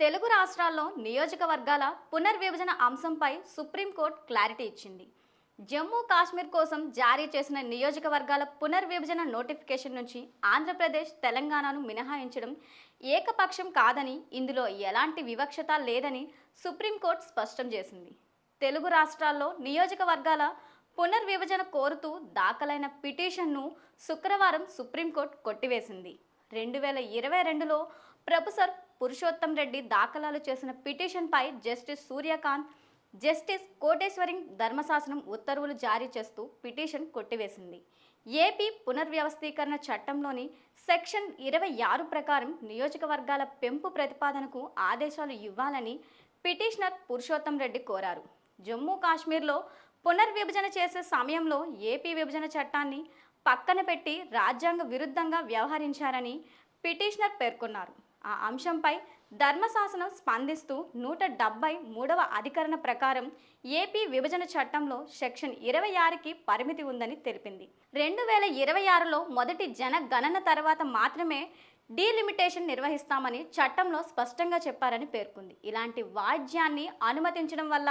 తెలుగు రాష్ట్రాల్లో నియోజకవర్గాల పునర్విభజన అంశంపై సుప్రీంకోర్టు క్లారిటీ ఇచ్చింది. జమ్మూ కాశ్మీర్ కోసం జారీ చేసిన నియోజకవర్గాల పునర్విభజన నోటిఫికేషన్ నుంచి ఆంధ్రప్రదేశ్ తెలంగాణను మినహాయించడం ఏకపక్షం కాదని ఇందులో ఎలాంటి వివక్షత లేదని సుప్రీంకోర్టు స్పష్టం చేసింది. తెలుగు రాష్ట్రాల్లో నియోజకవర్గాల పునర్విభజన కోరుతూ దాఖలైన పిటిషన్ను శుక్రవారం సుప్రీంకోర్టు కొట్టివేసింది. రెండు వేల ఇరవై రెండులో ప్రొఫెసర్ పురుషోత్తం రెడ్డి దాఖలాలు చేసిన పిటిషన్పై జస్టిస్ సూర్యకాంత్ జస్టిస్ కోటేశ్వరి ధర్మశాసనం ఉత్తర్వులు జారీ చేస్తూ పిటిషన్ కొట్టివేసింది. ఏపీ పునర్వ్యవస్థీకరణ చట్టంలోని సెక్షన్ ఇరవై ఆరు ప్రకారం నియోజకవర్గాల పెంపు ప్రతిపాదనకు ఆదేశాలు ఇవ్వాలని పిటిషనర్ పురుషోత్తం రెడ్డి కోరారు. జమ్మూ కాశ్మీర్లో పునర్విభజన చేసే సమయంలో ఏపీ విభజన చట్టాన్ని పక్కన పెట్టి రాజ్యాంగ విరుద్ధంగా వ్యవహరించారని పిటిషనర్ పేర్కొన్నారు. ఆ అంశంపై ధర్మశాసనం స్పందిస్తూ నూట డెబ్బై మూడవ అధికరణ ప్రకారం ఏపీ విభజన చట్టంలో సెక్షన్ ఇరవై ఆరుకి పరిమితి ఉందని తెలిపింది. రెండు వేల ఇరవై ఆరులో మొదటి జనగణన తర్వాత మాత్రమే డీలిమిటేషన్ నిర్వహిస్తామని చట్టంలో స్పష్టంగా చెప్పారని పేర్కొంది. ఇలాంటి వాయిద్యాన్ని అనుమతించడం వల్ల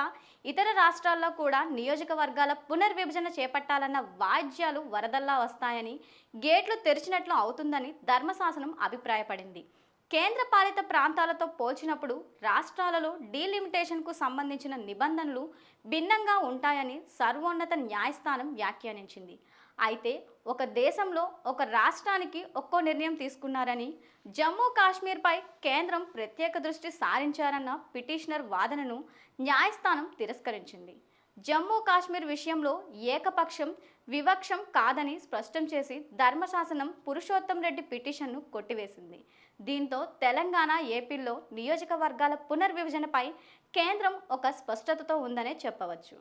ఇతర రాష్ట్రాల్లో కూడా నియోజకవర్గాల పునర్విభజన చేపట్టాలన్న వాయిద్యాలు వరదల్లా వస్తాయని గేట్లు తెరిచినట్లు అవుతుందని ధర్మశాసనం అభిప్రాయపడింది. కేంద్ర పాలిత ప్రాంతాలతో పోల్చినప్పుడు రాష్ట్రాలలో డీలిమిటేషన్కు సంబంధించిన నిబంధనలు భిన్నంగా ఉంటాయని సర్వోన్నత న్యాయస్థానం వ్యాఖ్యానించింది. అయితే ఒక దేశంలో ఒక రాష్ట్రానికి ఒక్కో నిర్ణయం తీసుకున్నారని జమ్మూ కాశ్మీర్పై కేంద్రం ప్రత్యేక దృష్టి సారించారన్న పిటిషనర్ వాదనను న్యాయస్థానం తిరస్కరించింది. జమ్మూ కాశ్మీర్ విషయంలో ఏకపక్షం వివక్షం కాదని స్పష్టం చేసి ధర్మశాసనం పురుషోత్తం రెడ్డి పిటిషన్ను కొట్టివేసింది. దీంతో తెలంగాణ ఏపీలో నియోజకవర్గాల పునర్విభజనపై కేంద్రం ఒక స్పష్టతతో ఉందనే చెప్పవచ్చు.